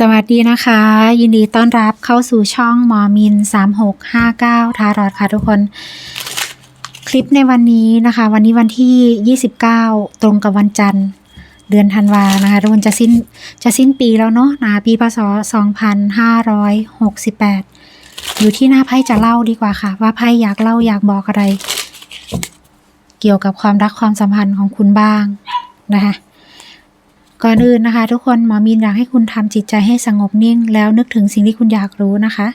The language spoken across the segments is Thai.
สวัสดีนะคะ ยินดีต้อนรับเข้าสู่ช่องหมอมิน 3659 ทารอดค่ะทุกคน คลิปในวันนี้นะคะ วันนี้วันที่ 29 ตรงกับวันจันทร์ เดือนธันวานะคะทุกคนจะสิ้นจะสิ้นปีแล้วเนาะนะคะปีพศ 2568 อยู่ที่หน้าไพ่จะเล่าดีกว่าค่ะ ว่าไพ่อยากเล่าอยากบอกอะไร เกี่ยวกับความรักความสัมพันธ์ของคุณบ้างนะคะ ก่อนอื่นนะคะ ทุกคนหมอมีนอยากให้คุณทำจิตใจให้สงบนิ่ง แล้วนึกถึงสิ่งที่คุณอยากรู้นะคะ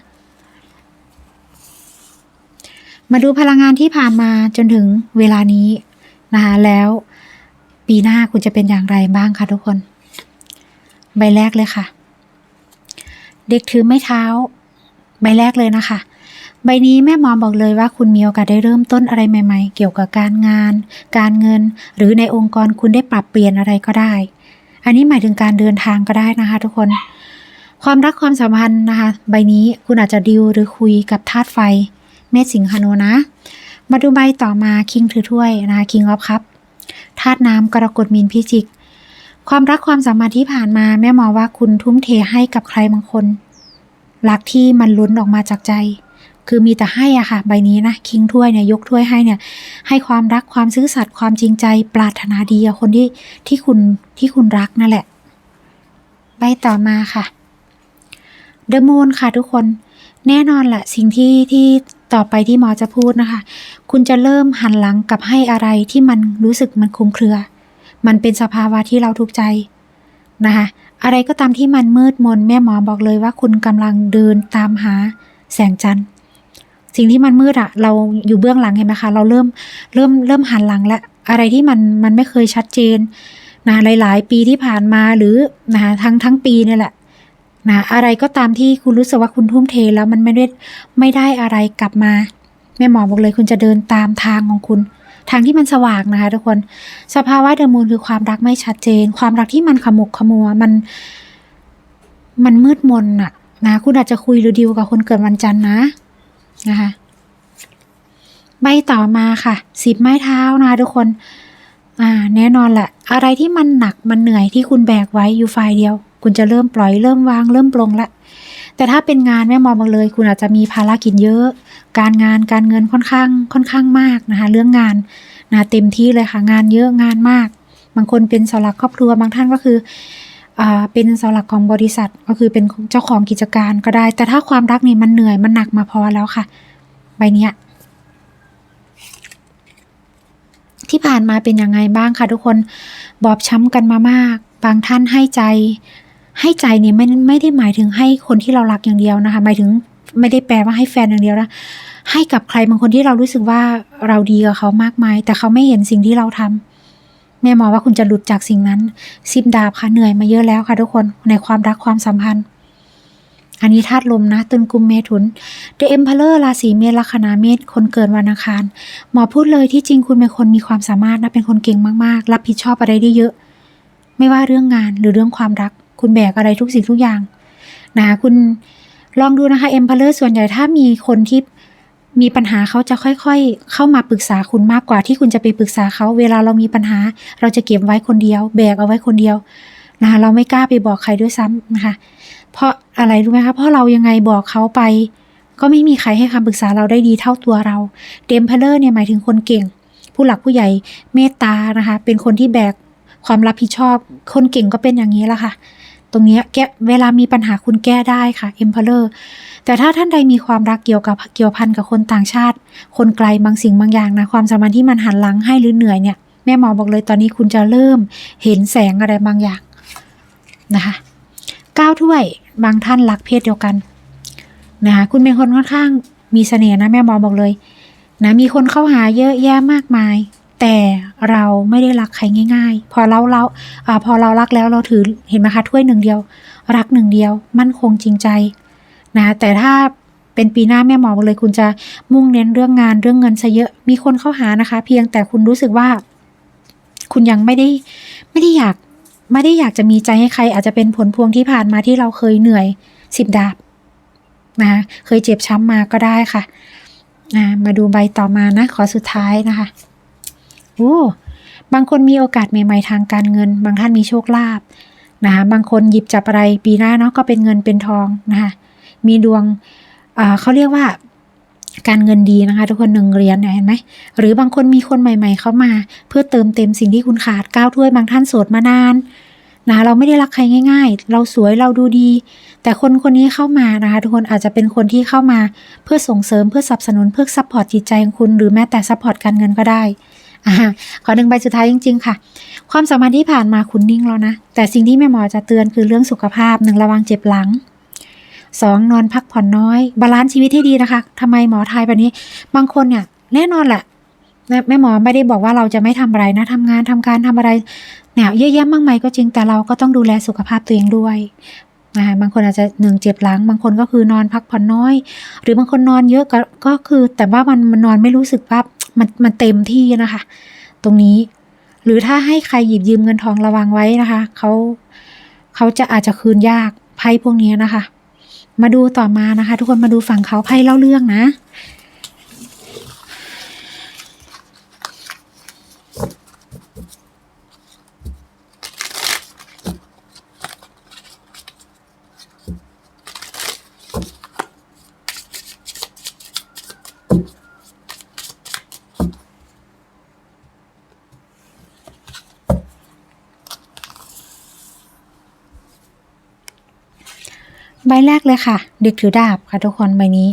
มาดูพลังงานที่ผ่านมาจนถึงเวลานี้นะคะแล้วปีหน้าคุณจะเป็นอย่างไรบ้างคะทุกคน ใบแรกเลยค่ะ เด็กถือไม้เท้า ใบแรกเลยนะคะ ใบนี้แม่หมอบอกเลยว่าคุณมีโอกาสได้เริ่มต้นอะไรใหม่ ๆ เกี่ยวกับการงาน การเงิน หรือในองค์กรคุณได้ปรับเปลี่ยนอะไรก็ได้ อันนี้หมายถึงการเดินทางก็ได้นะคะ ทุกคน ความรักความสัมพันธ์นะคะ ใบนี้คุณอาจจะดิวหรือคุยกับธาตุไฟ เมษสิงหนูนะ มาดูใบต่อมาคิงถือถ้วยนะคะคิงออฟครับธาตุน้ำกรกฎมีนพิจิก ความรักความสัมพันธ์ที่ผ่านมาแม่มองว่าคุณทุ่มเทให้กับใครบางคนรักที่มันล้นออกมาจากใจ คือมีแต่ให้อะค่ะ ใบนี้นะคิงถ้วยเนี่ยยกถ้วยให้เนี่ย ให้ความรักความซื่อสัตย์ความจริงใจ ปรารถนาดีกับคนที่ที่คุณที่คุณรักนั่นแหละ ใบต่อมาค่ะเดอะมูนค่ะทุกคนแน่นอนแหละสิ่งที่ที่ต่อไปที่หมอจะพูดนะคะ คุณจะเริ่มหันหลังกับให้อะไรที่มันรู้สึกมันคลุมเครือ มันเป็นสภาวะที่เราทุกข์ใจนะคะ อะไรก็ตามที่มันมืดมนแม่หมอบอกเลยว่าคุณกำลังเดินตามหาแสงจันทร์ สิ่งที่มันมืดอะเราอยู่เบื้องหลังเห็นไหมคะ เราเริ่มเริ่มเริ่มหันหลังแล้วอะไรที่มันมันไม่เคยชัดเจนนะหลาย ๆ ปีที่ผ่านมาหรือนะคะทั้งทั้งปีเนี่ยแหละนะอะไรก็ตามที่คุณรู้สึกว่าคุณทุ่มเทแล้วมันไม่ได้ไม่ได้อะไรกลับมาแม่หมอบอกเลยคุณจะเดินตามทางของคุณ ทางที่มันสว่างนะคะทุกคนสภาวะเดอะมูนคือความรักไม่ชัดเจน ความรักที่มันขมุกขมัวมัน มันมืดมนอะนะคุณอาจจะคุยหรือดิวกับคนเกิดวันจันทร์นะ นะคะ ใบต่อมาค่ะสิบไม้เท้านะทุกคน อ่า แน่นอนแหละ อะไรที่มันหนักมันเหนื่อยที่คุณแบกไว้อยู่ฝ่ายเดียว คุณจะเริ่มปล่อยเริ่มวางเริ่มปลงละแต่ถ้าเป็นงานแม่มองมาเลย คุณอาจจะมีภารกิจเยอะ การงานการเงินค่อนข้างค่อนข้างมากนะคะ เรื่องงานนะเต็มที่เลยค่ะ งานเยอะงานมาก บางคนเป็นเสาหลักครอบครัวบางท่านก็คือ เป็นเสาหลักของบริษัทก็คือเป็นเจ้าของกิจการก็ได้ แต่ถ้าความรักนี่มันเหนื่อยมันหนักมาพอแล้วค่ะ ใบเนี้ยที่ผ่านมาเป็นยังไงบ้างคะทุกคนบอบช้ำกันมามาก บางท่านให้ใจ ให้ใจเนี่ยไม่ไม่ได้หมายถึงให้คนที่เรารักอย่างเดียวนะคะหมายถึงไม่ได้แปลว่าให้แฟนอย่างเดียวนะให้กับใครบางคนที่เรารู้สึกว่าเราดีกับเขามากมาย แต่เขาไม่เห็นสิ่งที่เราทำ แม่หมอว่าคุณจะหลุดจากสิ่งนั้นสิบดาบค่ะเหนื่อยมาเยอะแล้วค่ะทุกคนในความรักความสัมพันธ์ อันนี้ธาตุลมนะตุลกุมเมถุน The Emperor ราศีเมษลัคนาเมษคนเกิดวันอังคาร หมอพูดเลยที่จริงคุณเป็นคนมีความสามารถนะเป็นคนเก่งมากๆ รับผิดชอบอะไรได้เยอะ ไม่ว่าเรื่องงานหรือเรื่องความรัก คุณแบกอะไรทุกสิ่งทุกอย่างนะคุณลองดูนะคะ Emperor ส่วนใหญ่ถ้ามีคนที่ มีปัญหาเขาจะค่อยๆ เข้ามาปรึกษาคุณมากกว่าที่คุณจะไปปรึกษาเขา เวลาเรามีปัญหา เราจะเก็บไว้คนเดียว แบกเอาไว้คนเดียวนะคะเราไม่กล้าไปบอกใครด้วยซ้ำนะคะ เพราะอะไรรู้ไหมคะเพราะเรายังไงบอกเขาไป ก็ไม่มีใครให้คำปรึกษาเราได้ดีเท่าตัวเราเดมเพลเลอร์เนี่ยหมายถึงคนเก่ง ผู้หลักผู้ใหญ่เมตตานะคะ เป็นคนที่แบกความรับผิดชอบ คนเก่งก็เป็นอย่างนี้แหละค่ะ ตรงนี้แก้เวลามีปัญหาคุณแก้ได้ค่ะเอ็มเพลเลอร์ แต่ถ้าท่านใดมีความรักเกี่ยวกับเกี่ยวพันกับคนต่างชาติ คนไกลบางสิ่งบางอย่างนะความสัมพันธ์ที่มันหันหลังให้หรือเหนื่อยเนี่ยแม่หมอบอกเลยตอนนี้คุณจะเริ่มเห็นแสงอะไรบางอย่างนะคะก้าวถ้วยบางท่านรักเพศเดียวกันนะคะคุณเป็นคนค่อนข้างมีเสน่ห์นะแม่หมอบอกเลยนะมีคนเข้าหาเยอะแยะมากมาย แต่เราไม่ได้รักใครง่าย ๆ พอเราเราอาพอเรารักแล้วเราถือเห็นไหมคะถ้วยหนึ่งเดียว รักหนึ่งเดียว มั่นคงจริงใจ นะแต่ถ้าเป็นปีหน้าแม่หมอบอกเลยคุณจะมุ่งเน้นเรื่องงานเรื่องเงินซะเยอะมีคนเข้าหานะคะ เพียงแต่คุณรู้สึกว่า คุณยังไม่ได้ไม่ได้อยากไม่ได้อยากจะมีใจให้ใคร อาจจะเป็นผลพวงที่ผ่านมาที่เราเคยเหนื่อยสิบดาบนะคะเคยเจ็บช้ำมาก็ได้ค่ะนะมาดูใบต่อมานะ ขอสุดท้ายนะคะโอ้บางคนมีโอกาสใหม่ ๆ ทางการเงิน บางท่านมีโชคลาภนะคะบางคนหยิบจับอะไรปีหน้าเนาะก็เป็นเงินเป็นทองนะคะ มีดวงเขาเรียกว่าการเงินดีนะคะทุกคนหนึ่งเหรียญเนี่ยเห็นไหมหรือบางคนมีคนใหม่ ๆ เข้ามา เพื่อเติมเต็มสิ่งที่คุณขาดก้าวถ้วยบางท่านโสดมานานนะเราไม่ได้รักใครง่าย ๆ เราสวยเราดูดี แต่คนคนนี้เข้ามานะคะทุกคนอาจจะเป็นคนที่เข้ามาเพื่อส่งเสริมเพื่อสนับสนุนเพื่อซัพพอร์ตจิตใจของคุณหรือแม้แต่ซัพพอร์ตการเงินก็ได้อ่าขอหนึ่งใบสุดท้ายจริง ๆ ค่ะ ความสัมพันธ์ที่ผ่านมาคุณนิ่งแล้วนะแต่สิ่งที่แม่หมอจะเตือนคือเรื่องสุขภาพหนึ่งระวังเจ็บหลัง สองนอนพักผ่อนน้อย บาลานซ์ชีวิตให้ดีนะคะทำไมหมอไทยแบบนี้ บางคนเนี่ยแน่นอนแหละแม่หมอไม่ได้บอกว่าเราจะไม่ทำอะไรนะทำงานทำการทำอะไรเนี่ยเยอะแยะมากมายก็จริงแต่เราก็ต้องดูแลสุขภาพตัวเองด้วยนะคะบางคนอาจจะหนึ่งเจ็บหลัง บางคนก็คือนอนพักผ่อนน้อย หรือบางคนนอนเยอะก็ก็คือ แต่ว่ามันมันนอนไม่รู้สึกว่ามันมันเต็มที่นะคะ ตรงนี้ หรือถ้าให้ใครหยิบยืมเงินทองระวังไว้นะคะเขาเขาจะอาจจะคืนยากไพ่พวกนี้นะคะ มาดูต่อมานะคะ ทุกคนมาดูฝั่งเขาไพ่เล่าเรื่องนะ ใบแรกเลยค่ะเด็กถือดาบค่ะทุกคนใบนี้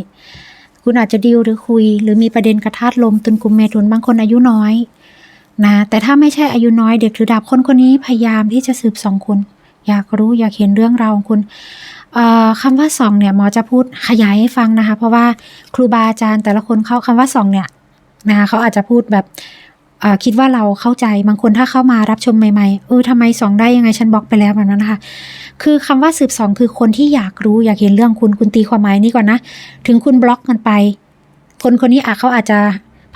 คุณอาจจะดิวหรือคุย หรือมีประเด็นกระทาดลมตุนกุมเมทุนบางคนอายุน้อยนะแต่ถ้าไม่ใช่อายุน้อยเด็กถือดาบคนคนนี้พยายามที่จะสืบสองคุณ อยากรู้อยากเห็นเรื่องราวของคุณเอ่อคำว่าสองเนี่ยหมอจะพูดขยายให้ฟังนะคะ เพราะว่าครูบาอาจารย์แต่ละคนเขาคำว่าสองเนี่ยนะคะเขาอาจจะพูดแบบ คิดว่าเราเข้าใจบางคนถ้าเข้ามารับชมใหม่ๆเออทำไมสองได้ยังไงฉันบล็อกไปแล้วแบบนั้นนะคะ คือคำว่าสืบสองคือคนที่อยากรู้อยากเห็นเรื่องคุณคุณตีความหมายนี้ก่อนนะ ถึงคุณบล็อกกันไป คนคนนี้อาจเขาอาจจะ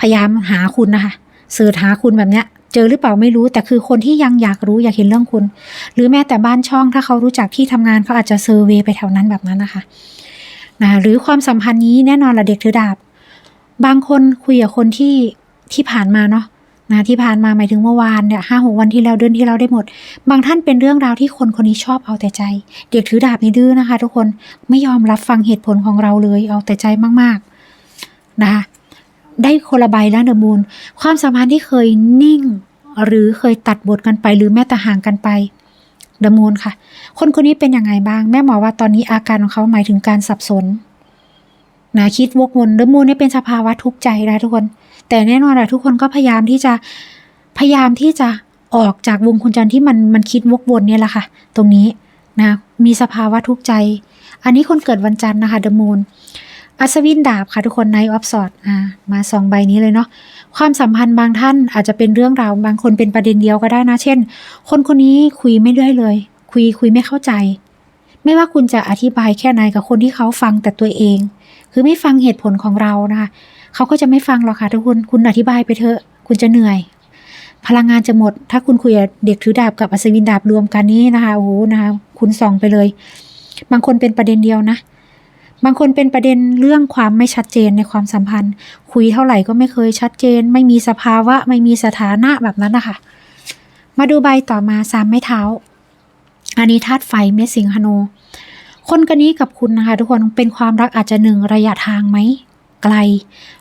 พยายามหาคุณนะคะเสิร์ชหาคุณแบบเนี้ยเจอหรือเปล่าไม่รู้แต่คือคนที่ยังอยากรู้อยากเห็นเรื่องคุณ หรือแม้แต่บ้านช่องถ้าเขารู้จักที่ทำงานเขาอาจจะเซอร์เวยไปแถวนั้นแบบนั้นนะคะนะหรือความสัมพันธ์นี้แน่นอนละเด็กถือดาบ บางคนคุยกับคนที่ที่ผ่านมาเนาะ นะที่ผ่านมาหมายถึงเมื่อวานเนี่ยห้าหกวันที่แล้วเดือนที่แล้วได้หมด บางท่านเป็นเรื่องราวที่คนคนนี้ชอบเอาแต่ใจ เด็กถือดาบนี่ดื้อนะคะ ทุกคนไม่ยอมรับฟังเหตุผลของเราเลยเอาแต่ใจมากๆนะคะได้คนละใบแล้วเดอะมูลความสัมพันธ์ที่เคยนิ่ง หรือเคยตัดบทกันไป หรือแม้แต่ห่างกันไปเดอะมูลค่ะ คนคนนี้เป็นยังไงบ้าง แม่หมอว่าตอนนี้อาการของเขาหมายถึงการสับสนนะคิดวกวนเดอะมูลเนี่ยเป็นสภาวะทุกข์ใจนะทุกคน แต่แน่นอนแหละทุกคนก็พยายามที่จะพยายามที่จะออกจากวงคุณจันทร์ที่มันมันคิดวกวนเนี่ยแหละค่ะ ตรงนี้นะมีสภาวะทุกข์ใจ อันนี้คนเกิดวันจันทร์นะคะเดอะมูนอัศวินดาบค่ะทุกคนในออฟสอดอ่ามาสองใบนี้เลยเนาะความสัมพันธ์บางท่านอาจจะเป็นเรื่องราวบางคนเป็นประเด็นเดียวก็ได้นะ เช่น คนคนนี้คุยไม่ได้เลย คุยคุยไม่เข้าใจ ไม่ว่าคุณจะอธิบายแค่ไหนกับคนที่เขาฟังแต่ตัวเอง คือไม่ฟังเหตุผลของเรานะคะ เขาก็จะไม่ฟังหรอกค่ะทุกคนคุณอธิบายไปเถอะคุณจะเหนื่อย พลังงานจะหมด ถ้าคุณคุยเด็กถือดาบกับอัศวินดาบรวมกันนี้นะคะโอ้โหนะคะคุณส่องไปเลย บางคนเป็นประเด็นเดียวนะ บางคนเป็นประเด็นเรื่องความไม่ชัดเจนในความสัมพันธ์ คุยเท่าไหร่ก็ไม่เคยชัดเจน ไม่มีสภาวะ ไม่มีสถานะแบบนั้นนะคะมาดูใบต่อมาสามไม้เท้า อันนี้ธาตุไฟเมสิงหโน คนกันนี้กับคุณนะคะ ทุกคนเป็นความรักอาจจะหนึ่งระยะทางไหมไกล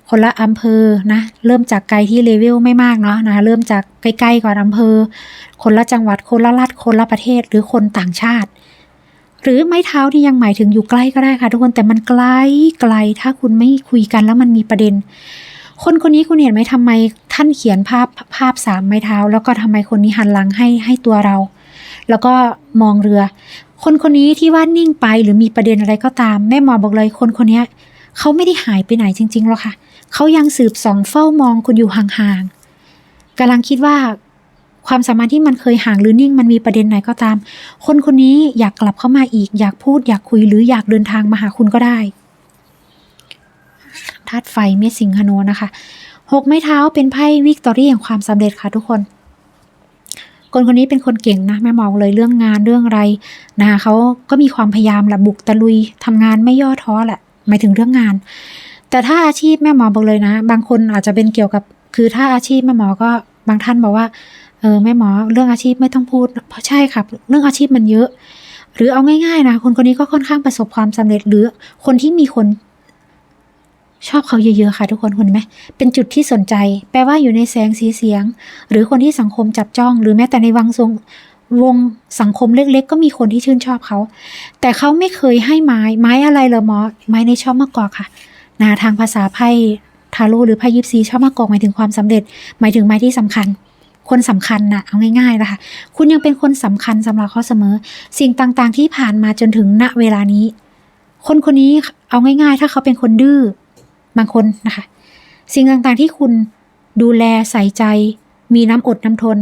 คนละอำเภอนะ เริ่มจากไกลที่เลเวลไม่มากเนาะนะเริ่มจากใกล้ๆก่อนอำเภอ คนละจังหวัดคนละรัฐคนละประเทศหรือคนต่างชาติ หรือไม้เท้าที่ยังหมายถึงอยู่ใกล้ก็ได้ค่ะ ทุกคนแต่มันไกลไกลถ้าคุณไม่คุยกันแล้วมันมีประเด็น คนคนนี้คุณเห็นไหมทำไมท่านเขียนภาพภาพสามไม้เท้า แล้วก็ทำไมคนนี้หันหลังให้ให้ตัวเรา แล้วก็มองเรือ คนคนนี้ที่ว่านิ่งไปหรือมีประเด็นอะไรก็ตามแม่หมอบอกเลยคนคนนี้เขาไม่ได้หายไปไหนจริงๆหรอกค่ะเขายังสืบส่องเฝ้ามองคุณอยู่ห่างๆกำลังคิดว่า ความสัมพันธ์ที่มันเคยห่างหรือนิ่งมันมีประเด็นไหนก็ตาม คนคนนี้อยากกลับเข้ามาอีก อยากพูด อยากคุยหรืออยากเดินทางมาหาคุณก็ได้ธาตุไฟเมษสิงหโนนะคะหกไม้เท้าเป็นไพ่วิกตอรี่แห่งความสำเร็จค่ะทุกคน คนคนนี้เป็นคนเก่งนะแม่มองเลยเรื่องงานเรื่องอะไรนะคะเขาก็มีความพยายามแหละบุกตะลุยทำงานไม่ย่อท้อแหละหมายถึงเรื่องงาน แต่ถ้าอาชีพแม่หมอบอกเลยนะ บางคนอาจจะเป็นเกี่ยวกับ คือถ้าอาชีพแม่หมอก็บางท่านบอกว่าเออแม่หมอเรื่องอาชีพไม่ต้องพูด เพราะใช่ค่ะเรื่องอาชีพมันเยอะ หรือเอาง่ายๆนะคนคนนี้ก็ค่อนข้างประสบความสำเร็จหรือคนที่มีคนชอบเขาเยอะๆค่ะทุกคนเห็นไหมเป็นจุดที่สนใจ แปลว่าอยู่ในแสงสีเสียง หรือคนที่สังคมจับจ้อง หรือแม้แต่ในวังทรงวงสังคมเล็ก ๆ ก็มีคนที่ชื่นชอบเขา แต่เขาไม่เคยให้ไม้ไม้อะไรเลยหมอ ไม้ในชอบมากกว่าค่ะ นะทางภาษาไพ่ทาโร่หรือไพ่ยิปซีชอบมากกว่าหมายถึงความสำเร็จ หมายถึงไม้ที่สำคัญ คนสำคัญนะเอาง่ายๆนะคะคุณยังเป็นคนสำคัญสำหรับเขาเสมอ สิ่งต่างๆที่ผ่านมาจนถึงณเวลานี้ คนคนนี้เอาง่ายๆ ถ้าเขาเป็นคนดื้อบางคนนะคะ สิ่งต่างๆที่คุณดูแลใส่ใจ มีน้ำอดน้ำทน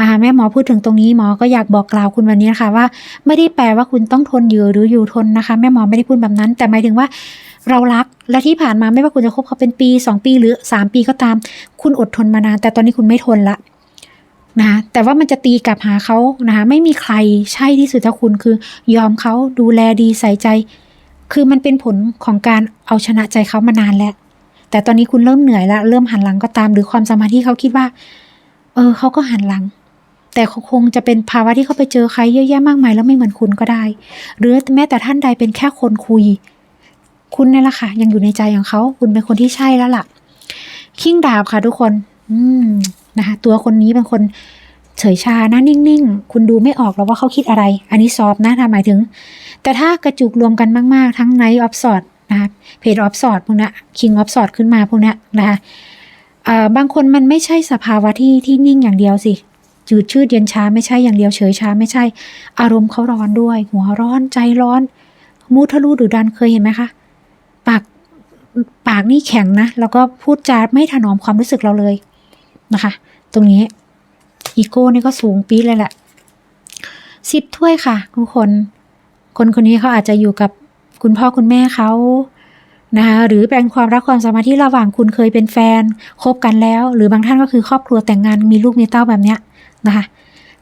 อ่าแม่หมอพูดถึงตรงนี้หมอก็อยากบอกกล่าวคุณวันนี้นะคะว่า ไม่ได้แปลว่าคุณต้องทนอยู่หรืออยู่ทนนะคะ แม่หมอไม่ได้พูดแบบนั้น แต่หมายถึงว่า เรารักและที่ผ่านมาไม่ว่าคุณจะคบเขาเป็นปีสองปีหรือสามปีก็ตาม คุณอดทนมานาน แต่ตอนนี้คุณไม่ทนละนะคะแต่ว่ามันจะตีกลับหาเขานะคะไม่มีใครใช่ที่สุดเท่าคุณคือยอมเขาดูแลดีใส่ใจ คือมันเป็นผลของการเอาชนะใจเขามานานแล้ว แต่ตอนนี้คุณเริ่มเหนื่อยแล้วเริ่มหันหลังก็ตาม หรือความสมพันธ์ที่เขาคิดว่า เออเขาก็หันหลัง แต่คงจะเป็นภาวะที่เขาไปเจอใครเยอะแยะมากมายแล้วไม่เหมือนคุณก็ได้ หรือแม้แต่ท่านใดเป็นแค่คนคุย คุณนี่แหละค่ะ ยังอยู่ในใจของเขาคุณเป็นคนที่ใช่แล้วล่ะ คิงดาบค่ะทุกคน อืมนะคะตัวคนนี้เป็นคนเฉยชานะนิ่งๆ คุณดูไม่ออกหรอกว่าเขาคิดอะไร อันนี้ซอฟนะถ้าหมายถึง แต่ถ้ากระจุกรวมกันมากๆ ทั้ง Night of Swords นะคะเพจ of Swords พวกนี้ย King of Swords ขึ้นมาพวกนี้นะคะบางคนมันไม่ใช่สภาวะที่ที่นิ่งอย่างเดียวสิจืดชืดเย็นช้าไม่ใช่อย่างเดียวเฉยช้าไม่ใช่ อารมณ์เขาร้อนด้วย หัวร้อนใจร้อน มูทะลุดุดันเคยเห็นไหมคะ ปากนี่แข็งนะ แล้วก็พูดจาไม่ถนอมความรู้สึกเราเลยนะคะ ตรงนี้อีโก้นี่ก็สูงปี๊ดเลยแหละสิบถ้วยค่ะทุกคน คนคนนี้เขาอาจจะอยู่กับคุณพ่อคุณแม่เขานะคะหรือเป็นความรักความสามัคคีที่ระหว่างคุณเคยเป็นแฟนคบกันแล้ว หรือบางท่านก็คือครอบครัวแต่งงานมีลูกมีเต้าแบบเนี้ยนะคะ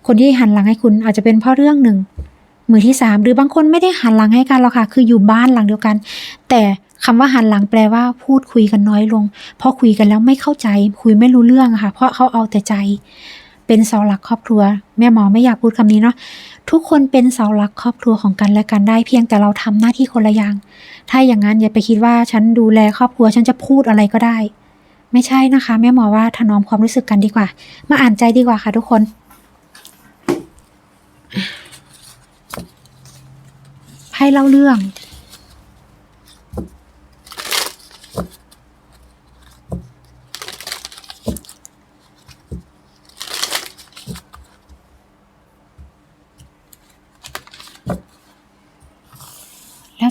คนที่หันหลังให้คุณอาจจะเป็นเพราะเรื่องหนึ่งมือที่สามหรือบางคนไม่ได้หันหลังให้กันหรอกค่ะ คืออยู่บ้านหลังเดียวกัน แต่ คำว่าหันหลังแปลว่าพูดคุยกันน้อยลง เพราะคุยกันแล้วไม่เข้าใจ คุยไม่รู้เรื่องค่ะ เพราะเขาเอาแต่ใจ เป็นเสาหลักครอบครัว แม่หมอไม่อยากพูดคำนี้เนาะทุกคนเป็นเสาหลักครอบครัวของกันและกันได้เพียงแต่เราทำหน้าที่คนละอย่าง ถ้าอย่างนั้นอย่าไปคิดว่าฉันดูแลครอบครัวฉันจะพูดอะไรก็ได้ ไม่ใช่นะคะ แม่หมอว่าถนอมความรู้สึกกันดีกว่า มาอ่านใจดีกว่าค่ะ ทุกคนให้เล่าเรื่อง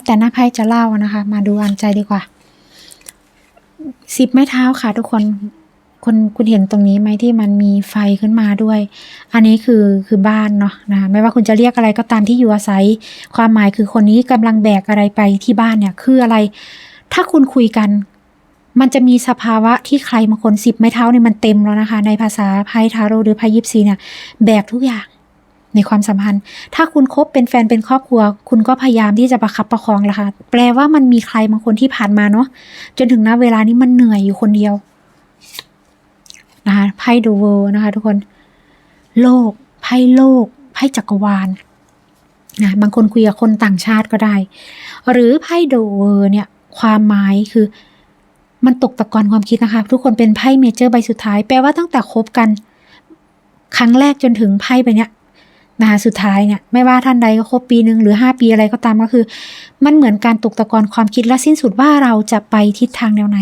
แต่หน้าไพ่จะเล่านะคะ มาดูอ่านใจดีกว่าสิบไม้เท้าค่ะ ทุกคนคนคุณเห็นตรงนี้ไหมที่มันมีไฟขึ้นมาด้วย อันนี้คือคือบ้านเนาะนะคะไม่ว่าคุณจะเรียกอะไรก็ตามที่อยู่อาศัย ความหมายคือคนนี้กำลังแบกอะไรไปที่บ้านเนี่ย คืออะไร ถ้าคุณคุยกัน มันจะมีสภาวะที่ใครบางคนสิบไม้เท้าเนี่ยมันเต็มแล้วนะคะ ในภาษาไพ่ทาโร่หรือไพ่ยิปซีเนี่ย แบกทุกอย่าง ในความสัมพันธ์ ถ้าคุณคบเป็นแฟนเป็นครอบครัว คุณก็พยายามที่จะประคับประคองแหละค่ะ แปลว่ามันมีใครบางคนที่ผ่านมาเนาะจนถึงณเวลานี้มันเหนื่อยอยู่คนเดียวนะคะไพ่ดูเวอร์นะคะ ทุกคน โลกไพ่โลกไพ่จักรวาลนะบางคนคุยกับคนต่างชาติก็ได้ หรือไพ่โดเวอร์เนี่ย ความหมายคือมันตกตะกอนความคิดนะคะ ทุกคนเป็นไพ่เมเจอร์ใบสุดท้าย แปลว่าตั้งแต่คบกัน ครั้งแรกจนถึงไพ่ใบเนี้ย นะคะสุดท้ายเนี่ยไม่ว่าท่านใดก็ครบปีหนึ่งหรือห้าปีอะไรก็ตามก็คือ มันเหมือนการตกตะกอนความคิดและสิ้นสุดว่าเราจะไปทิศทางแนวไหน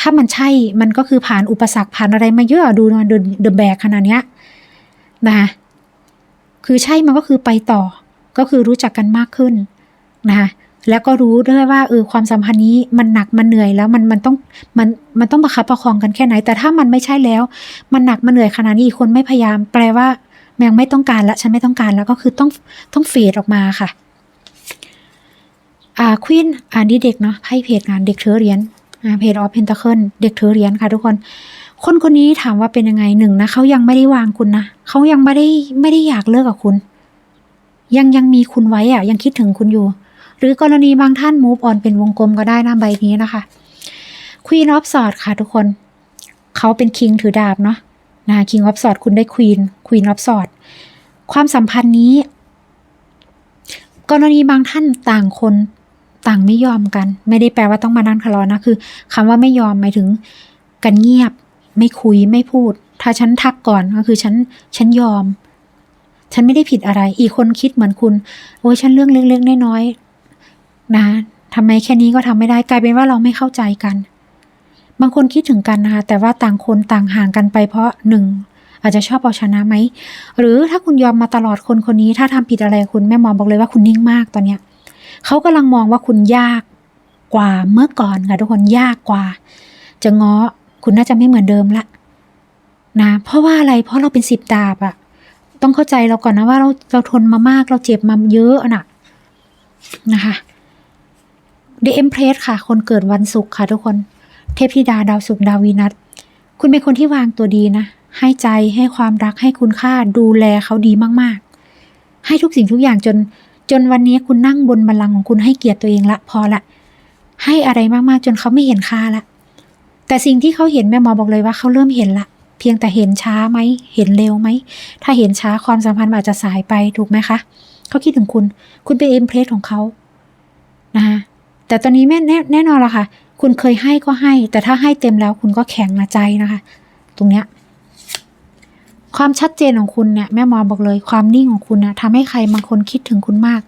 ถ้ามันใช่มันก็คือผ่านอุปสรรคผ่านอะไรมาเยอะดูนะเดอะแบกขนาดเนี้ยนะคะคือใช่มันก็คือไปต่อ ก็คือรู้จักกันมากขึ้นนะคะแล้วก็รู้ด้วยว่าเออความสัมพันธ์นี้มันหนักมันเหนื่อยแล้วมันมันต้องมันมันต้องประคับประคองกันแค่ไหน แต่ถ้ามันไม่ใช่แล้ว มันหนักมันเหนื่อยขนาดนี้อีกคนไม่พยายาม แปลว่า แมงไม่ต้องการละ ฉันไม่ต้องการแล้วก็คือต้องต้องเฟดออกมาค่ะอ่าควีนอ่านดีเด็กเนาะไพ่เพจงานเด็กเธอเรียญอ่าเพจออฟเพนตาเคิลเด็กเธอเรียญค่ะ ทุกคน คนคนนี้ถามว่าเป็นยังไงหนึ่งนะเขายังไม่ได้วางคุณนะเขายังไม่ได้ไม่ได้อยากเลิกกับคุณ ยังยังมีคุณไว้อะยังคิดถึงคุณอยู่ หรือกรณีบางท่าน move on เป็นวงกลมก็ได้นะใบนี้นะคะ Queen of Swords ค่ะ ทุกคนเขาเป็นคิงถือดาบเนาะ นะ King of Swords คุณได้ Queen Queen of Swords ความสัมพันธ์นี้ กรณีบางท่านต่างคนต่างไม่ยอมกัน ไม่ได้แปลว่าต้องมานั่งทะเลาะนะคือคำว่าไม่ยอมหมายถึงกันเงียบ ไม่คุยไม่พูด ถ้าฉันทักก่อนก็คือฉันฉันยอม ฉันไม่ได้ผิดอะไร อีกคนคิดเหมือนคุณโอ้ยฉันเรื่องเล็กๆน้อยๆนะทำไมแค่นี้ก็ทำไม่ได้กลายเป็นว่าเราไม่เข้าใจกัน บางคนคิดถึงกันนะคะ แต่ว่าต่างคนต่างห่างกันไปเพราะหนึ่งอาจจะชอบเอาชนะไหม หรือถ้าคุณยอมมาตลอดคนคนนี้ ถ้าทำผิดอะไรคุณแม่หมอบอกเลยว่าคุณนิ่งมากตอนเนี้ยเขากำลังมองว่าคุณยากกว่าเมื่อก่อนค่ะทุกคนยากกว่า จะง้อคุณน่าจะไม่เหมือนเดิมละนะเพราะว่าอะไรเพราะเราเป็นสิบดาบอะต้องเข้าใจเราก่อนนะว่าเราเราทนมามากเราเจ็บมาเยอะอะนะนะคะ The Empress ค่ะ คนเกิดวันศุกร์ค่ะทุกคน เทพธิดาดาวศุกดาววีนัสคุณเป็นคนที่วางตัวดีนะ ให้ใจให้ความรักให้คุณค่าดูแลเขาดีมากๆ ให้ทุกสิ่งทุกอย่างจน จนวันนี้คุณนั่งบนบัลลังก์ของคุณให้เกียรติตัวเองละพอละ ให้อะไรมากๆ จนเขาไม่เห็นค่าละ แต่สิ่งที่เขาเห็นแม่หมอบอกเลยว่าเขาเริ่มเห็นละ เพียงแต่เห็นช้าไหมเห็นเร็วไหมถ้าเห็นช้าความสัมพันธ์อาจจะสายไปถูกไหมคะเขาคิดถึงคุณ คุณเป็นเอ็มเพรสของเขานะคะแต่ตอนนี้แม่แน่แน่นอนละค่ะ คุณเคยให้ก็ให้ แต่ถ้าให้เต็มแล้วคุณก็แข็งนะใจนะคะ ตรงเนี้ยความชัดเจนของคุณเนี่ยแม่หมอบอกเลยความนิ่งของคุณนะทำให้ใครบางคนคิดถึงคุณมาก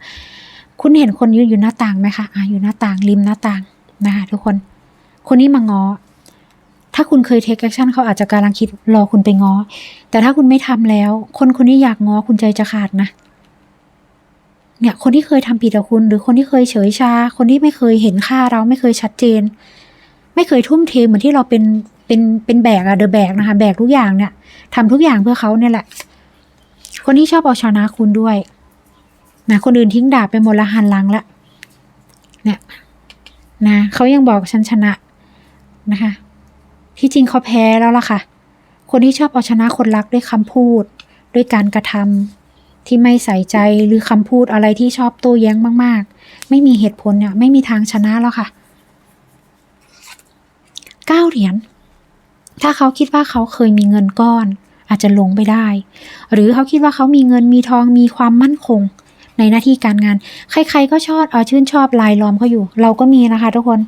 คุณเห็นคนยืนอยู่หน้าต่างไหมคะอะอยู่หน้าต่างริมหน้าต่างนะคะทุกคน คนนี้มางอ ถ้าคุณเคยเทคแอคชั่นเขาอาจจะกำลังคิดรอคุณไปง้อแต่ถ้าคุณไม่ทำแล้ว คนคนนี้อยากง้อคุณใจจะขาดนะ เนี่ย คนที่เคยทำผิดกับคุณ หรือคนที่เคยเฉยชา คนที่ไม่เคยเห็นค่าเราไม่เคยชัดเจน ไม่เคยทุ่มเทเหมือนที่เราเป็นเป็นเป็นแบกอะเดอะแบกนะคะ แบกทุกอย่างเนี่ยทำทุกอย่างเพื่อเขาเนี่ยแหละ คนที่ชอบเอาชนะคุณด้วยนะคนอื่นทิ้งดาบไปหมดละหันหลังละเนี่ยนะเขายังบอกฉันชนะนะคะ ที่จริงเขาแพ้แล้วล่ะค่ะ คนที่ชอบเอาชนะคนรักด้วยคำพูด ด้วยการกระทำ ที่ไม่ใส่ใจหรือคำพูดอะไรที่ชอบโต้แย้งมาก ๆ ไม่มีเหตุผลเนี่ยไม่มีทางชนะแล้วค่ะเก้าเหรียญถ้าเขาคิดว่าเขาเคยมีเงินก้อน อาจจะหลงไปได้ หรือเขาคิดว่าเขามีเงินมีทองมีความมั่นคง ในหน้าที่การงาน ใคร ๆ ก็ชอบเอาชื่นชอบลายล้อมเขาอยู่ เราก็มีนะคะ ทุกคน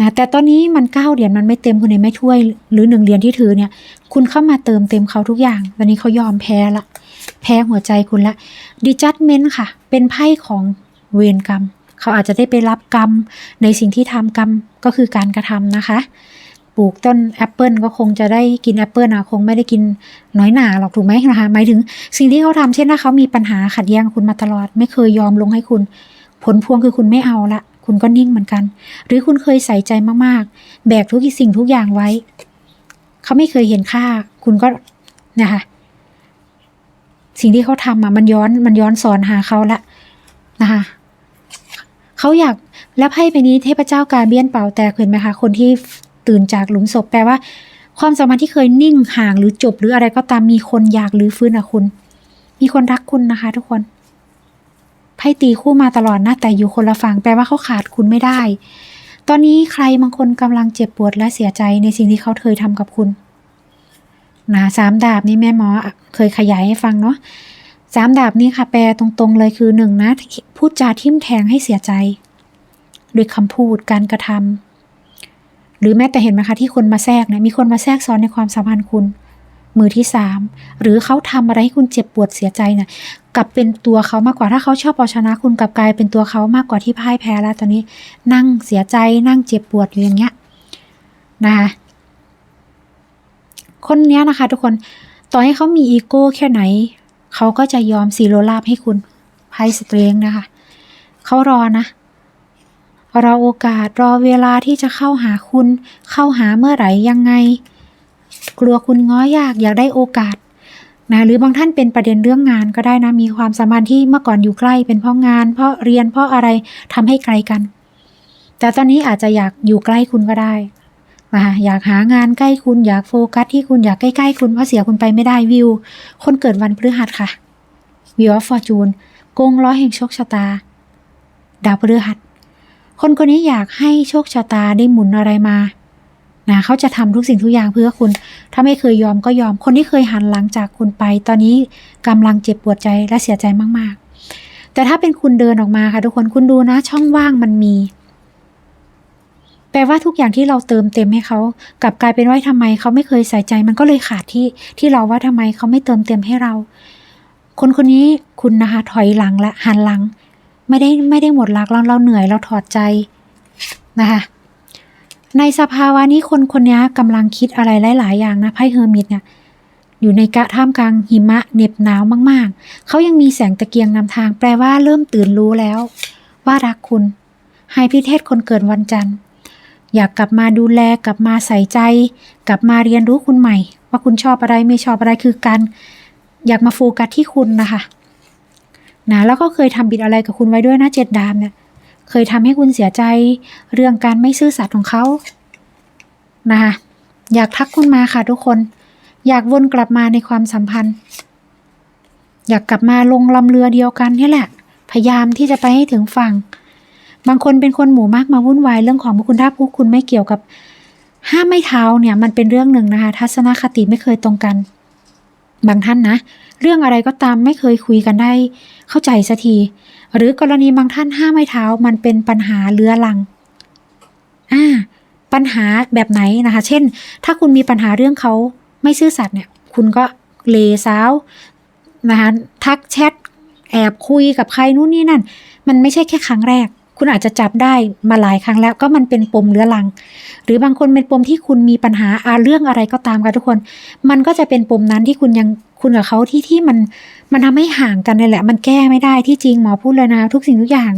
นะแต่ตอนนี้มันเก้าเหรียญมันไม่เต็มคุณเห็นไม่ถ้วย หรือหนึ่งเหรียญที่ถือเนี่ย คุณเข้ามาเติมเต็มเขาทุกอย่าง ตอนนี้เขายอมแพ้ละ แพ้หัวใจคุณละดิจัดเมนต์ค่ะ เป็นไพ่ของเวรกรรม เขาอาจจะได้ไปรับกรรม ในสิ่งที่ทำกรรมก็คือการกระทำนะคะ ปลูกต้นแอปเปิลก็คงจะได้กินแอปเปิลนะคงไม่ได้กินน้อยหนาหรอกถูกไหมนะคะหมายถึงสิ่งที่เขาทำเช่นถ้าเขามีปัญหาขัดแย้งคุณมาตลอด ไม่เคยยอมลงให้คุณ ผลพวงคือคุณไม่เอาละคุณก็นิ่งเหมือนกัน หรือคุณเคยใส่ใจมากๆ แบกทุกสิ่งทุกอย่างไว้ เขาไม่เคยเห็นค่า คุณก็นะคะ สิ่งที่เขาทำอะมันย้อนมันย้อนสอนหาเขาละนะคะเขาอยากแล้วไพ่ใบนี้เทพเจ้ากาเบียนเป่าแตกเห็นไหมคะคนที่ตื่นจากหลุมศพแปลว่า ความสัมพันธ์ที่เคยนิ่งห่างหรือจบหรืออะไรก็ตามมีคนอยากหรือฟื้นอะคุณ มีคนรักคุณนะคะ ทุกคนไพ่ตีคู่มาตลอดนะแต่อยู่คนละฝั่งแปลว่าเขาขาดคุณไม่ได้ ตอนนี้ใครบางคนกำลังเจ็บปวดและเสียใจในสิ่งที่เขาเคยทำกับคุณ นะสามดาบนี่แม่หมอเคยขยายให้ฟังเนาะสามดาบนี่ค่ะแปลตรงๆเลยคือหนึ่งนะพูดจาทิ่มแทงให้เสียใจ ด้วยคำพูดการกระทำหรือแม้แต่เห็นไหมคะที่คนมาแทรกเนี่ยมีคนมาแทรกซ้อนในความสัมพันธ์คุณ มือที่สามหรือเขาทำอะไรให้คุณเจ็บปวดเสียใจเนี่ยกลับเป็นตัวเขามากกว่าถ้าเขาชอบเอาชนะคุณกลับกลายเป็นตัวเขามากกว่าที่พ่ายแพ้แล้วตอนนี้นั่งเสียใจนั่งเจ็บปวดอยู่อย่างเงี้ยนะคะ คนเนี้ยนะคะ ทุกคนต่อให้เขามีอีโก้แค่ไหน เขาก็จะยอมซีโรลาบให้คุณไพ่สเตรงนะคะ เขารอนะรอโอกาสรอเวลาที่จะเข้าหาคุณ เข้าหาเมื่อไหร่ยังไง กลัวคุณง้อยากอยากได้โอกาสนะหรือบางท่านเป็นประเด็นเรื่องงานก็ได้นะมีความสัมพันธ์ที่เมื่อก่อนอยู่ใกล้เป็นเพราะงาน เพราะเรียนเพราะอะไรทำให้ไกลกัน แต่ตอนนี้อาจจะอยากอยู่ใกล้คุณก็ได้ นะคะอยากหางานใกล้คุณอยากโฟกัสที่คุณอยากใกล้ๆคุณเพราะเสียคุณไปไม่ได้วิว คนเกิดวันพฤหัสค่ะวิวออฟฟอร์จูนกงล้อแห่งโชคชะตา ดาวพฤหัส คนคนนี้อยากให้โชคชะตาได้หมุนอะไรมานะเขาจะทำทุกสิ่งทุกอย่างเพื่อคุณ ถ้าไม่เคยยอมก็ยอม คนที่เคยหันหลังจากคุณไป ตอนนี้กำลังเจ็บปวดใจและเสียใจมากๆ แต่ถ้าเป็นคุณเดินออกมาค่ะทุกคนคุณดูนะ ช่องว่างมันมี ลว่าทุกอย่างที่เราเติมเต็มให้เขากลับกลายเป็นว่าทำไมเขาไม่เคยใส่ใจ มันก็เลยขาดที่ที่เราว่าทำไมเขาไม่เติมเต็มให้เรา คนคนนี้คุณนะคะถอยหลังและหันหลัง ไม่ได้ไม่ได้หมดรักเราเราเหนื่อยเราถอดใจนะคะในสภาวะนี้คนคนนี้กำลังคิดอะไรหลาย ๆ อย่างนะไพ่เฮอร์มิตเนี่ยอยู่ในกะท่ามกลางหิมะเหน็บหนาวมาก ๆ เขายังมีแสงตะเกียงนำทาง แปลว่าเริ่มตื่นรู้แล้ว ว่ารักคุณให้พิเทศคนเกิดวันจันทร์ อยากกลับมาดูแลกลับมาใส่ใจ กลับมาเรียนรู้คุณใหม่ ว่าคุณชอบอะไรไม่ชอบอะไรคือการอยากมาโฟกัสที่คุณนะคะนะแล้วก็เคยทำบิดอะไรกับคุณไว้ด้วยนะเจ็ดดามเนี่ยเคยทำให้คุณเสียใจเรื่องการไม่ซื่อสัตย์ของเขานะคะอยากทักคุณมาค่ะทุกคน อยากวนกลับมาในความสัมพันธ์ อยากกลับมาลงลำเรือเดียวกันนี่แหละ พยายามที่จะไปให้ถึงฝั่ง บางคนเป็นคนหมู่มากมาวุ่นวายเรื่องของพวกคุณถ้าพวกคุณไม่เกี่ยวกับห้ามไม่เท้าเนี่ยมันเป็นเรื่องหนึ่งนะคะ ทัศนคติไม่เคยตรงกัน บางท่านนะ เรื่องอะไรก็ตามไม่เคยคุยกันได้เข้าใจสักที หรือกรณีบางท่านห้ามไม่เท้ามันเป็นปัญหาเรื้อรังอ่าปัญหาแบบไหนนะคะ เช่น ถ้าคุณมีปัญหาเรื่องเขาไม่ซื่อสัตย์เนี่ย คุณก็เลซ้าวนะคะทักแชทแอบคุยกับใครนู่นนี่นั่น มันไม่ใช่แค่ครั้งแรก คุณอาจจะจับได้มาหลายครั้งแล้วก็มันเป็นปมเรื้อรัง หรือบางคนเป็นปมที่คุณมีปัญหาอาเรื่องอะไรก็ตามค่ะทุกคน มันก็จะเป็นปมนั้นที่คุณยังคุณกับเขาที่ที่มันมันทำให้ห่างกันเลยแหละ มันแก้ไม่ได้ที่จริงหมอพูดเลยนะทุกสิ่งทุกอย่าง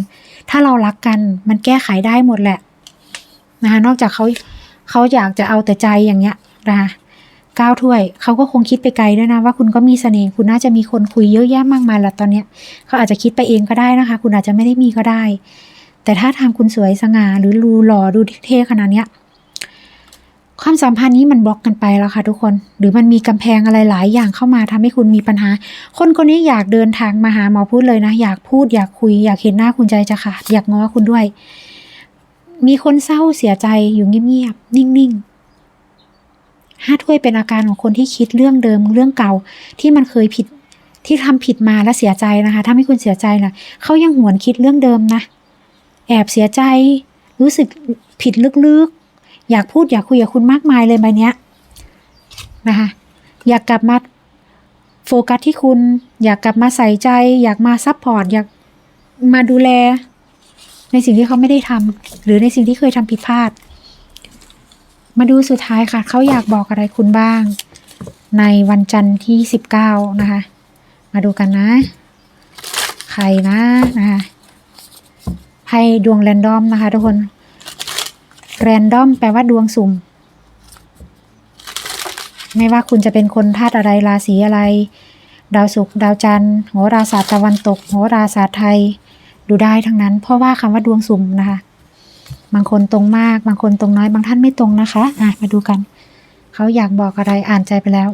ถ้าเรารักกันมันแก้ไขได้หมดแหละนะคะนอกจากเขาเขาอยากจะเอาแต่ใจอย่างเงี้ยนะคะก้าวถ้วยเขาก็คงคิดไปไกลด้วยนะว่าคุณก็มีเสน่ห์คุณน่าจะมีคนคุยเยอะแยะมากมายแหละตอนเนี้ยเขาอาจจะคิดไปเองก็ได้นะคะ คุณอาจจะไม่ได้มีก็ได้ แต่ถ้าทางคุณสวยสง่าหรือรูหล่อดูเท่ขนาดเนี้ยความสัมพันธ์นี้มันบล็อกกันไปแล้วค่ะทุกคน หรือมันมีกำแพงอะไรหลายอย่างเข้ามาทำให้คุณมีปัญหา คนคนนี้อยากเดินทางมาหาหมอพูดเลยนะ อยากพูดอยากคุย อยากเห็นหน้าคุณใจจะขาดอยากง้อคุณด้วย มีคนเศร้าเสียใจอยู่เงียบๆนิ่งๆห้าถ้วยเป็นอาการของคนที่คิดเรื่องเดิมเรื่องเก่า ที่มันเคยผิดที่ทำผิดมาแล้วเสียใจนะคะ ถ้าไม่คุณเสียใจนะเขายังหวนคิดเรื่องเดิมนะ แอบเสียใจ รู้สึกผิดลึกๆ อยากพูดอยากคุยกับคุณมากมายเลยใบเนี้ยนะคะอยากกลับมาโฟกัสที่คุณ อยากกลับมาใส่ใจ อยากมาซัพพอร์ตอยากมาดูแล ในสิ่งที่เขาไม่ได้ทำหรือในสิ่งที่เคยทำผิดพลาด มาดูสุดท้ายค่ะ เขาอยากบอกอะไรคุณบ้าง ในวันจันทร์ที่สิบเก้านะคะ มาดูกันนะ ใครนะนะคะ ไพ่ดวงแรนดอมนะคะทุกคน แรนดอมแปลว่าดวงสุ่ม ไม่ว่าคุณจะเป็นคนธาตุอะไรราศีอะไร ดาวศุกร์ดาวจันทร์โหราศาสตร์ตะวันตกโหราศาสตร์ไทย ดูได้ทั้งนั้น เพราะว่าคำว่าดวงสุ่มนะคะ บางคนตรงมาก บางคนตรงน้อย บางท่านไม่ตรงนะคะอะมาดูกัน เขาอยากบอกอะไรอ่านใจไปแล้ว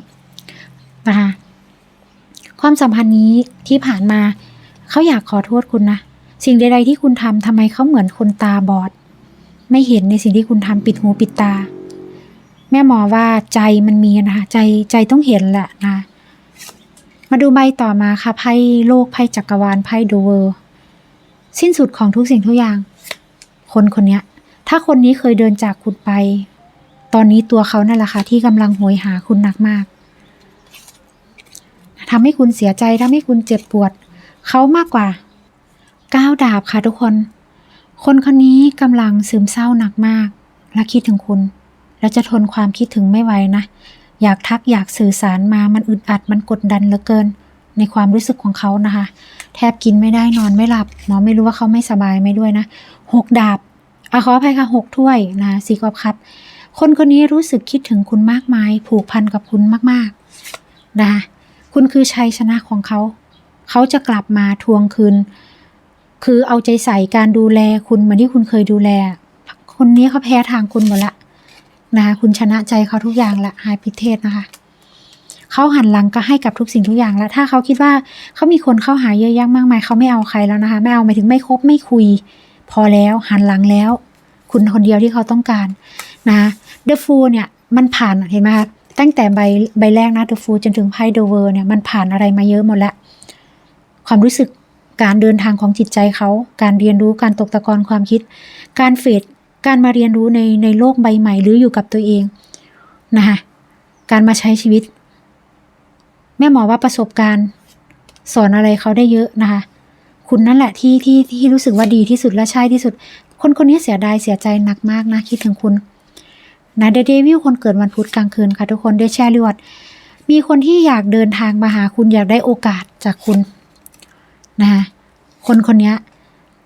นะคะความสัมพันธ์นี้ที่ผ่านมา เขาอยากขอโทษคุณนะ สิ่งใดๆที่คุณทำทำไมเขาเหมือนคนตาบอด ไม่เห็นในสิ่งที่คุณทำปิดหูปิดตา แม่หมอว่าใจมันมีนะคะใจใจต้องเห็นแหละนะ มาดูใบต่อมาค่ะไพ่โลกไพ่จักรวาลไพ่ดูเวอร์สิ้นสุดของทุกสิ่งทุกอย่าง คนคนนี้ถ้าคนนี้เคยเดินจากคุณไป ตอนนี้ตัวเขานั่นแหละค่ะที่กำลังโหยหาคุณหนักมากทำให้คุณเสียใจทำให้คุณเจ็บปวด เขามากกว่า ก้าวดาบค่ะทุกคน คนคนนี้กำลังซึมเศร้าหนักมาก และคิดถึงคุณ และจะทนความคิดถึงไม่ไหวนะ อยากทักอยากสื่อสารมามันอึดอัดมันกดดันเหลือเกิน ในความรู้สึกของเขานะคะ แทบกินไม่ได้นอนไม่หลับหมอไม่รู้ว่าเขาไม่สบายไหม่ด้วยนะหกดาบอะขออภัยค่ะหกถ้วยนะสีกอบครับ คนคนนี้รู้สึกคิดถึงคุณมากมาย ผูกพันกับคุณมากๆนะคะคุณคือชัยชนะของเขา เขาจะกลับมาทวงคืน คือเอาใจใส่การดูแลคุณเหมือนที่คุณเคยดูแล คนนี้เขาแพ้ทางคุณหมดละนะคะคุณชนะใจเขาทุกอย่างละหายพิเทศนะคะเขาหันหลังก็ให้กับทุกสิ่งทุกอย่างแล้ว ถ้าเขาคิดว่าเขามีคนเข้าหาเยอะแยะมากมายเขาไม่เอาใครแล้วนะคะ ไม่เอาหมายถึงไม่คบไม่คุย พอแล้วหันหลังแล้ว คุณคนเดียวที่เขาต้องการนะเดอะฟูเนี่ยมันผ่านเห็นไหมคะตั้งแต่ใบใบแรกนะเดอะฟูจนถึงไพ่เดอะเวอร์เนี่ยมันผ่านอะไรมาเยอะหมดแล้วความรู้สึก การเดินทางของจิตใจเขา การเรียนรู้การตกตะกอนความคิด การเฟดการมาเรียนรู้ในในโลกใบใหม่หรืออยู่กับตัวเองนะคะการมาใช้ชีวิต แม่หมอว่าประสบการณ์สอนอะไรเขาได้เยอะนะคะ คุณนั่นแหละที่ที่ที่รู้สึกว่าดีที่สุดและใช่ที่สุด คนคนนี้เสียดายเสียใจหนักมากนะคิดถึงคุณนะเดวิลคนเกิดวันพุธกลางคืนค่ะทุกคนได้แชร์ลิวดมีคนที่อยากเดินทางมาหาคุณอยากได้โอกาสจากคุณ นะคะคนคนนี้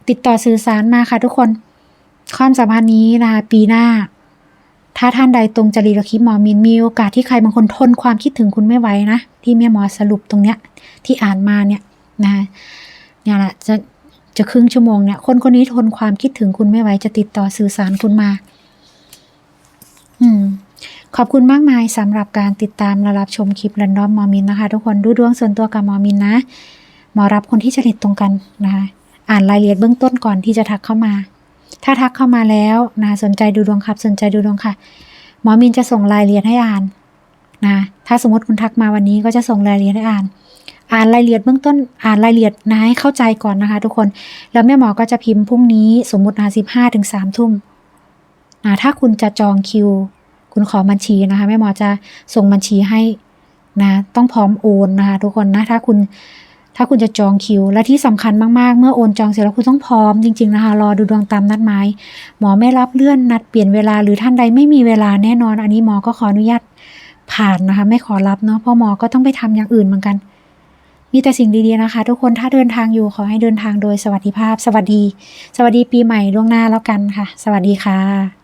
ติดต่อสื่อสารมาค่ะทุกคนความสัมพันธ์นี้นะคะปีหน้า ถ้าท่านใดตรงจริตกับคลิปหมอมินมีโอกาสที่ใครบางคนทนความคิดถึงคุณไม่ไหวนะ ที่แม่หมอสรุปตรงเนี้ย ที่อ่านมาเนี่ยนะคะเนี่ยแหละจะจะครึ่งชั่วโมงเนี่ยคนคนนี้ทนความคิดถึงคุณไม่ไหวจะติดต่อสื่อสารคุณมา อืม ขอบคุณมากมายสำหรับการติดตามและรับชมคลิปรันดอมหมอมินนะคะ ทุกคนดูดวงส่วนตัวกับหมอมินนะ มอรับคนที่จริตตรงกันนะคะอ่านรายละเอียดเบื้องต้นก่อนที่จะทักเข้ามา ถ้าทักเข้ามาแล้วนะสนใจดูดวงครับ สนใจดูดวงค่ะ หมอมินจะส่งรายละเอียดให้อ่านนะถ้าสมมติคุณทักมาวันนี้ก็จะส่งรายละเอียดให้อ่าน อ่านรายละเอียดเบื้องต้นอ่านรายละเอียดนะให้เข้าใจก่อนนะคะ ทุกคนแล้วแม่หมอก็จะพิมพ์พรุ่งนี้สมมตินะสิบห้าถึงสามทุ่มนะถ้าคุณจะจองคิว คุณขอบัญชีนะคะแม่หมอจะส่งบัญชีให้นะต้องพร้อมโอนนะคะทุกคนนะถ้าคุณ ถ้าคุณจะจองคิว และที่สำคัญมากๆ เมื่อโอนจองเสร็จแล้วคุณต้องพร้อมจริงๆนะคะรอดูดวงตามนัดหมายหมอไม่รับเลื่อนนัดเปลี่ยนเวลาหรือท่านใดไม่มีเวลาแน่นอน อันนี้หมอก็ขออนุญาตผ่านนะคะ ไม่ขอรับเนาะเพราะหมอก็ต้องไปทำอย่างอื่นเหมือนกัน มีแต่สิ่งดีๆนะคะ ทุกคนถ้าเดินทางอยู่ขอให้เดินทางโดยสวัสดิภาพ สวัสดี สวัสดีปีใหม่ล่วงหน้าแล้วกันค่ะ สวัสดีค่ะ